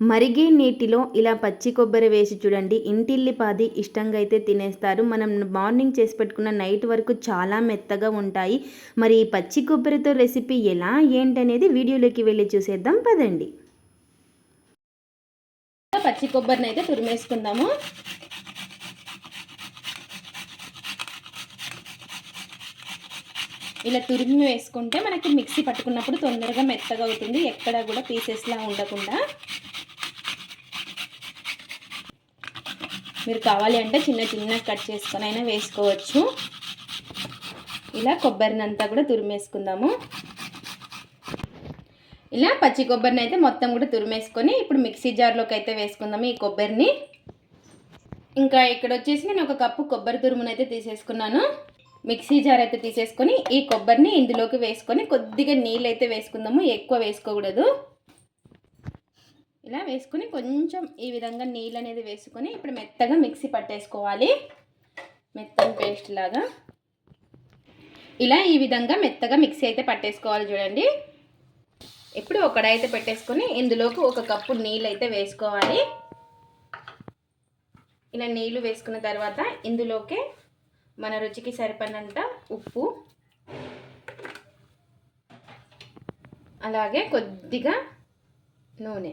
మరిగే నీటిలో ఇలా పచ్చి కొబ్బరి వేసి చూడండి. ఇంటిల్లిపాది ఇష్టంగా అయితే తినేస్తారు. మనం మార్నింగ్ చేసి పెట్టుకున్న నైట్ వరకు చాలా మెత్తగా ఉంటాయి. మరి ఈ పచ్చి కొబ్బరితో రెసిపీ ఎలా ఏంటనేది వీడియోలోకి వెళ్ళి చూసేద్దాం. పదండి. పచ్చి కొబ్బరిని అయితే తురిమేసుకుందాము. ఇలా తురిమి వేసుకుంటే మనకి మిక్సీ పట్టుకున్నప్పుడు తొందరగా మెత్తగా అవుతుంది. ఎక్కడ కూడా పీసెస్లా ఉండకుండా. మీరు కావాలి అంటే చిన్న చిన్న కట్ చేసుకొని అయినా వేసుకోవచ్చు. ఇలా కొబ్బరిని అంతా కూడా తురిమేసుకుందాము. ఇలా పచ్చి కొబ్బరిని అయితే మొత్తం కూడా తురిమేసుకొని ఇప్పుడు మిక్సీ జార్లోకి అయితే వేసుకుందాము ఈ కొబ్బరిని. ఇంకా ఇక్కడ వచ్చేసి నేను ఒక కప్పు కొబ్బరి తురుమును అయితే తీసేసుకున్నాను. మిక్సీ జార్ అయితే తీసేసుకొని ఈ కొబ్బరిని ఇందులోకి వేసుకొని కొద్దిగా నీళ్ళు అయితే వేసుకుందాము. ఎక్కువ వేసుకోకూడదు. ఇలా వేసుకొని కొంచెం ఈ విధంగా నీళ్ళు అనేది వేసుకొని ఇప్పుడు మెత్తగా మిక్సీ పట్టేసుకోవాలి. మెత్తని పేస్ట్ లాగా. ఇలా ఈ విధంగా మెత్తగా మిక్సీ అయితే పట్టేసుకోవాలి చూడండి. ఇప్పుడు ఒకడైతే పెట్టేసుకొని ఇందులోకి ఒక కప్పు నీళ్ళు అయితే వేసుకోవాలి. ఇలా నీళ్ళు వేసుకున్న తర్వాత ఇందులోకి మన రుచికి సరిపడినంత ఉప్పు అలాగే కొద్దిగా నూనె.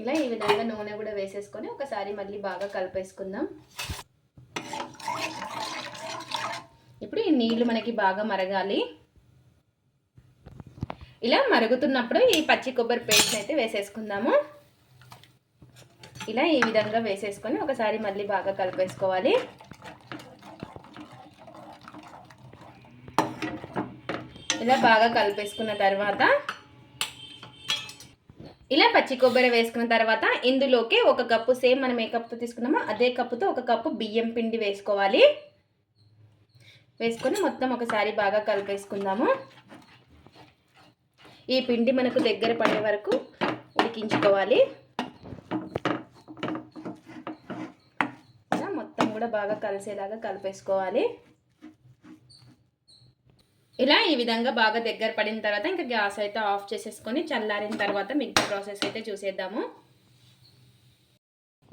ఇలా ఈ విధంగా నూనె కూడా వేసేసుకొని ఒకసారి మళ్ళీ బాగా కలిపేసుకుందాం. ఇప్పుడు ఈ నీళ్ళు మనకి బాగా మరగాలి. ఇలా మరుగుతున్నప్పుడు ఈ పచ్చి కొబ్బరి పేస్ట్ అయితే వేసేసుకుందాము. ఇలా ఈ విధంగా వేసేసుకొని ఒకసారి మళ్ళీ బాగా కలిపేసుకోవాలి. ఇలా బాగా కలిపేసుకున్న తర్వాత ఇలా పచ్చి కొబ్బరి వేసుకున్న తర్వాత ఇందులోకి ఒక కప్పు సేమ్ మనం ఏ కప్పు తీసుకున్నామో అదే కప్పుతో ఒక కప్పు బియ్యం పిండి వేసుకోవాలి. వేసుకొని మొత్తం ఒకసారి బాగా కలిపేసుకుందాము. ఈ పిండి మనకు దగ్గర పడే వరకు ఉడికించుకోవాలి. మొత్తం కూడా బాగా కలిసేలాగా కలిపేసుకోవాలి. ఇలా ఈ విధంగా బాగా దగ్గర పడిన తర్వాత ఇంకా గ్యాస్ అయితే ఆఫ్ చేసేసుకొని చల్లారిన తర్వాత మిగతా ప్రాసెస్ అయితే చూసేద్దాము.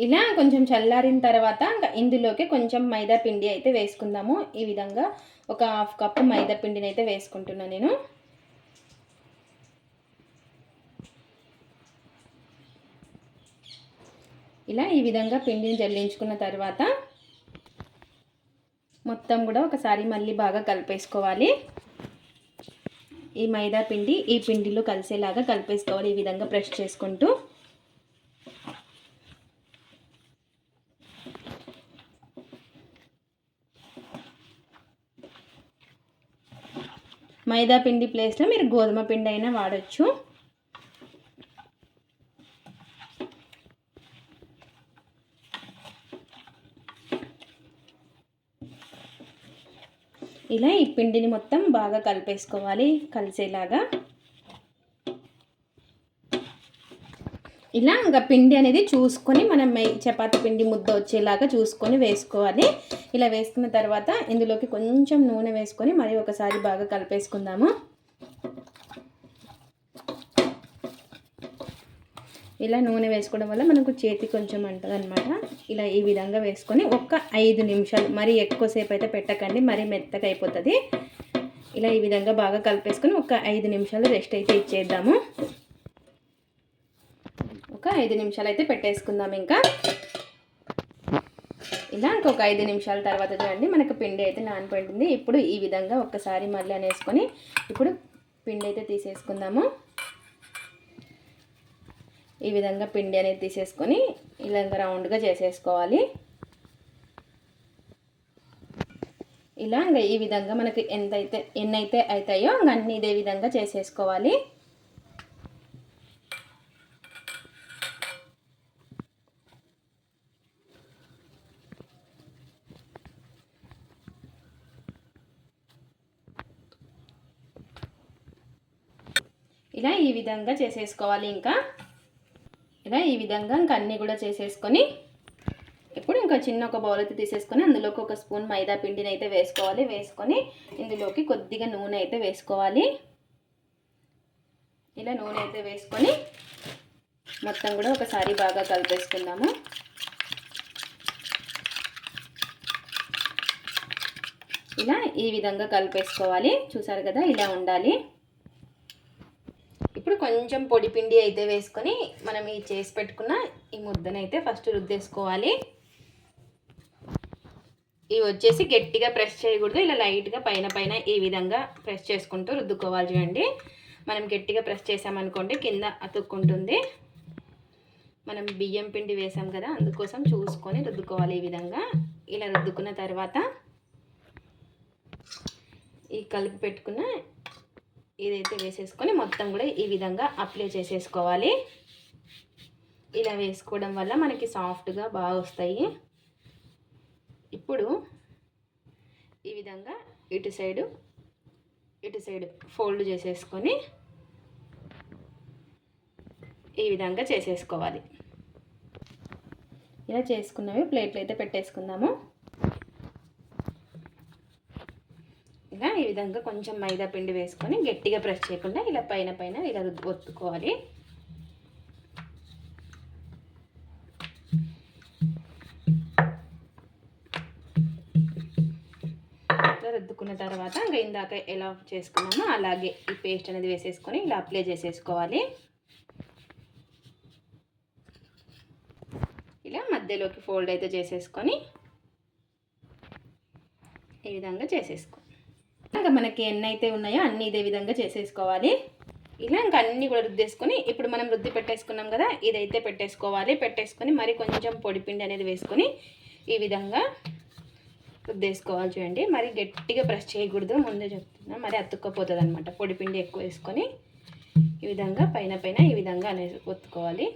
ఇలా కొంచెం చల్లారిన తర్వాత ఇంకా ఇందులోకి కొంచెం మైదా పిండి అయితే వేసుకుందాము. ఈ విధంగా ఒక హాఫ్ కప్పు మైదా పిండిని అయితే వేసుకుంటున్నాను నేను. ఇలా ఈ విధంగా పిండిని జల్లించుకున్న తర్వాత మొత్తం కూడా ఒకసారి మళ్ళీ బాగా కలిపేసుకోవాలి. ఈ మైదా పిండి ఈ పిండిలో కలిసేలాగా కలిపేసుకోవాలి. ఈ విధంగా ప్రెస్ చేసుకుంటూ. మైదా పిండి ప్లేస్లో మీరు గోధుమ పిండి అయినా వాడచ్చు. ఇలా ఈ పిండిని మొత్తం బాగా కలిపేసుకోవాలి కలిసేలాగా. ఇలా ఇంకా పిండి అనేది చూసుకొని మనం చపాతి పిండి ముద్ద వచ్చేలాగా చూసుకొని వేసుకోవాలి. ఇలా వేసుకున్న తర్వాత ఇందులోకి కొంచెం నూనె వేసుకొని మరి ఒకసారి బాగా కలిపేసుకుందాము. ఇలా నూనె వేసుకోవడం వల్ల మనకు చేతి కొంచెం అంటది అనమాట ఇలా ఈ విధంగా వేసుకొని ఒక్క ఐదు నిమిషాలు మరి ఎక్కువసేపు అయితే పెట్టకండి మరి మెత్తగా అయిపోతుంది. ఇలా ఈ విధంగా బాగా కలిపేసుకొని ఒక ఐదు నిమిషాలు రెస్ట్ అయితే ఇచ్చేద్దాము. ఒక ఐదు నిమిషాలు అయితే పెట్టేసుకుందాం ఇంకా. ఇలా ఇంకొక ఐదు నిమిషాల తర్వాత చూడండి మనకు పిండి అయితే నానిపోయింది ఇప్పుడు ఈ విధంగా ఒక్కసారి మళ్ళీ అనేసుకొని ఇప్పుడు పిండి అయితే తీసేసుకుందాము. ఈ విధంగా పిండి అనేది తీసేసుకొని ఇలా రౌండ్గా చేసేసుకోవాలి. ఇలా ఇంకా ఈ విధంగా మనకి ఎంతైతే ఎన్నైతే అవుతాయో అన్నీ ఇదే విధంగా చేసేసుకోవాలి. ఇలా ఈ విధంగా చేసేసుకోవాలి ఇంకా. ఇలా ఈ విధంగా ఇంకా అన్నీ కూడా చేసేసుకొని ఇప్పుడు ఇంకా చిన్న ఒక బౌల్ అయితే తీసేసుకొని అందులోకి ఒక స్పూన్ మైదా పిండిని అయితే వేసుకోవాలి. వేసుకొని ఇందులోకి కొద్దిగా నూనె అయితే వేసుకోవాలి. ఇలా నూనె అయితే వేసుకొని మొత్తం కూడా ఒకసారి బాగా కలిపేసుకుందాము. ఇలా ఈ విధంగా కలిపేసుకోవాలి. చూసారు కదా? ఇలా ఉండాలి. ఇప్పుడు కొంచెం పొడి పిండి అయితే వేసుకొని మనం ఈ చేసి పెట్టుకున్న ఈ ముద్దనైతే ఫస్ట్ రుద్దేసుకోవాలి. ఇవి వచ్చేసి గట్టిగా ప్రెస్ చేయకూడదు ఇలా లైట్గా పైన పైన ఈ విధంగా ప్రెస్ చేసుకుంటూ రుద్దుకోవాలి చూడండి. మనం గట్టిగా ప్రెస్ చేసామనుకోండి కింద అతుక్కుంటుంది. మనం బియ్యం పిండి వేసాం కదా అందుకోసం చూసుకొని రుద్దుకోవాలి ఈ విధంగా. ఇలా రుద్దుకున్న తర్వాత ఈ కలిపి పెట్టుకున్న ఇదైతే వేసేసుకొని మొత్తం కూడా ఈ విధంగా అప్లై చేసేసుకోవాలి. ఇలా వేసుకోవడం వల్ల మనకి సాఫ్ట్గా బాగా వస్తాయి. ఇప్పుడు ఈ విధంగా ఇటు సైడు ఇటు సైడు ఫోల్డ్ చేసేసుకొని ఈ విధంగా చేసేసుకోవాలి. ఇలా చేసుకున్నవి ప్లేట్లు అయితే పెట్టేసుకుందాము. ఇలా ఈ విధంగా కొంచెం మైదా పిండి వేసుకొని గట్టిగా ప్రెస్ చేయకుండా ఇలా పైన పైన ఇలా ఒత్తుకోవాలి. రుద్దుకున్న తర్వాత ఇంకా ఇందాక ఎలా చేసుకున్నామో అలాగే ఈ పేస్ట్ అనేది వేసేసుకొని ఇలా అప్లై చేసేసుకోవాలి. ఇలా మధ్యలోకి ఫోల్డ్ అయితే చేసేసుకొని ఈ విధంగా చేసేసుకో ఇంకా మనకి ఎన్ని అయితే ఉన్నాయో అన్నీ ఇదే విధంగా చేసేసుకోవాలి. ఇలా ఇంకా అన్నీ కూడా రుద్దేసుకొని ఇప్పుడు మనం రుద్ది పెట్టేసుకున్నాం కదా ఇదైతే పెట్టేసుకోవాలి. పెట్టేసుకొని మరి కొంచెం పొడిపిండి అనేది వేసుకొని ఈ విధంగా రుద్దేసుకోవాలి చూడండి. మరి గట్టిగా ప్రెస్ చేయకూడదు ముందే చెప్తున్నా. మరి అతుక్కపోతుంది అనమాట పొడిపిండి ఎక్కువ వేసుకొని ఈ విధంగా పైన పైన ఈ విధంగా అనేది ఒత్తుకోవాలి.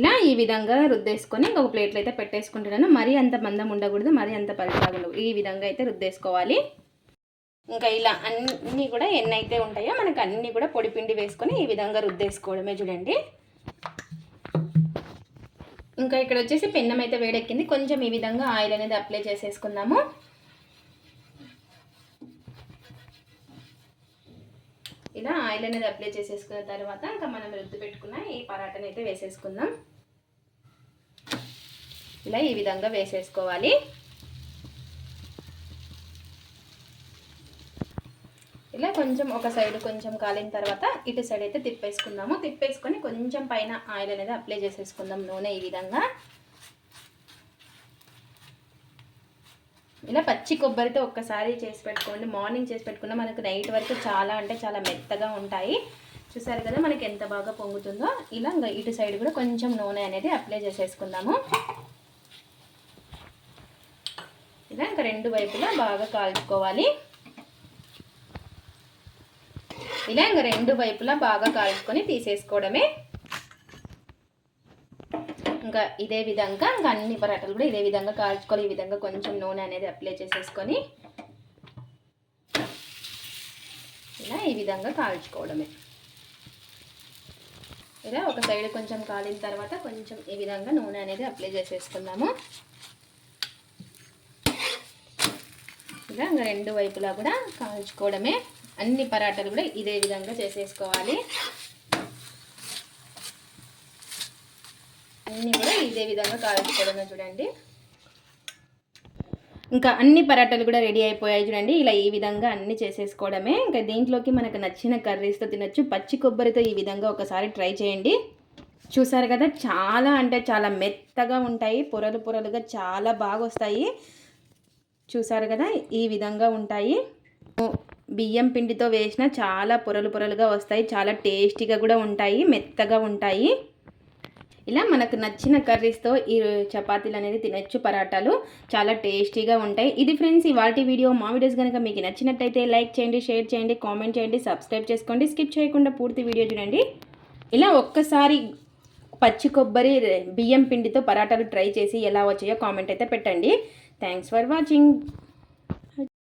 ఇలా ఈ విధంగా రుద్దేసుకొని ఇంకొక ప్లేట్లో అయితే పెట్టేసుకుంటున్నాను. మరీ అంత మందం ఉండకూడదు మరీ అంత పలుచగా ఈ విధంగా అయితే రుద్దేసుకోవాలి. ఇంకా ఇలా అన్నీ కూడా ఎన్ని అయితే ఉంటాయో మనకు అన్నీ కూడా పొడి పిండి వేసుకొని ఈ విధంగా రుద్దేసుకోవడమే చూడండి. ఇంకా ఇక్కడ వచ్చేసి పెన్నం అయితే వేడెక్కింది. కొంచెం ఈ విధంగా ఆయిల్ అనేది అప్లై చేసేసుకుందాము. ఇలా ఆయిల్ అనేది అప్లై చేసేసుకున్న తర్వాత ఇంకా మనం రుద్దు పెట్టుకున్న అయితే వేసేసుకుందాం. ఇలా ఈ విధంగా వేసేసుకోవాలి. ఇలా కొంచెం ఒక సైడ్ కొంచెం కాలిన తర్వాత ఇటు సైడ్ అయితే తిప్పేసుకుందాము. తిప్పేసుకొని కొంచెం పైన ఆయిల్ అనేది అప్లై చేసేసుకుందాం నూనె ఈ విధంగా. ఇలా పచ్చి కొబ్బరితో ఒక్కసారి చేసి పెట్టుకోండి. మార్నింగ్ చేసి పెట్టుకున్న మనకు నైట్ వరకు చాలా అంటే చాలా మెత్తగా ఉంటాయి. చూసారు కదా మనకి ఎంత బాగా పొంగుతుందో? ఇలా ఇంకా ఇటు సైడ్ కూడా కొంచెం నూనె అనేది అప్లై చేసేసుకుందాము. ఇలా ఇంకా రెండు వైపులా బాగా కాల్చుకోవాలి. ఇలా ఇంకా రెండు వైపులా బాగా కాల్చుకొని తీసేసుకోవడమే. ఇంకా ఇదే విధంగా ఇంకా అన్ని పరాటలు కూడా ఇదే విధంగా కాల్చుకోవాలి. ఈ విధంగా కొంచెం నూనె అనేది అప్లై చేసేసుకొని ఇలా ఈ విధంగా కాల్చుకోవడమే. ఇలా ఒక సైడ్ కొంచెం కాలిన తర్వాత కొంచెం ఈ విధంగా నూనె అనేది అప్లై చేసేసుకుందాము. ఇలా రెండు వైపులా కూడా కాల్చుకోవడమే. అన్ని పరాటాలు కూడా ఇదే విధంగా చేసేసుకోవాలి. అన్నీ కూడా ఇదే విధంగా కాల్చుకోవడమే చూడండి. ఇంకా అన్ని పరాటాలు కూడా రెడీ అయిపోయాయి చూడండి. ఇలా ఈ విధంగా అన్ని చేసేసుకోవడమే. ఇంకా దీంట్లోకి మనకు నచ్చిన కర్రీస్తో తినొచ్చు. పచ్చి కొబ్బరితో ఈ విధంగా ఒకసారి ట్రై చేయండి. చూసారు కదా చాలా అంటే చాలా మెత్తగా ఉంటాయి. పొరలు పొరలుగా చాలా బాగా వస్తాయి. చూసారు కదా ఈ విధంగా ఉంటాయి. బియ్యం పిండితో వేసిన చాలా పొరలు పొరలుగా వస్తాయి. చాలా టేస్టీగా కూడా ఉంటాయి. మెత్తగా ఉంటాయి. ఇలా మనకు నచ్చిన కర్రీస్తో ఈ చపాతీలు అనేది తినచ్చు. పరాటాలు చాలా టేస్టీగా ఉంటాయి. ఇది ఫ్రెండ్స్ ఇవాటి వీడియో. మా వీడియోస్ కనుక మీకు నచ్చినట్టయితే లైక్ చేయండి షేర్ చేయండి కామెంట్ చేయండి సబ్స్క్రైబ్ చేసుకోండి. స్కిప్ చేయకుండా పూర్తి వీడియో చూడండి. ఇలా ఒక్కసారి పచ్చి కొబ్బరి బియ్యం పిండితో పరాటాలు ట్రై చేసి ఎలా వచ్చాయో కామెంట్ అయితే పెట్టండి. Thanks for watching.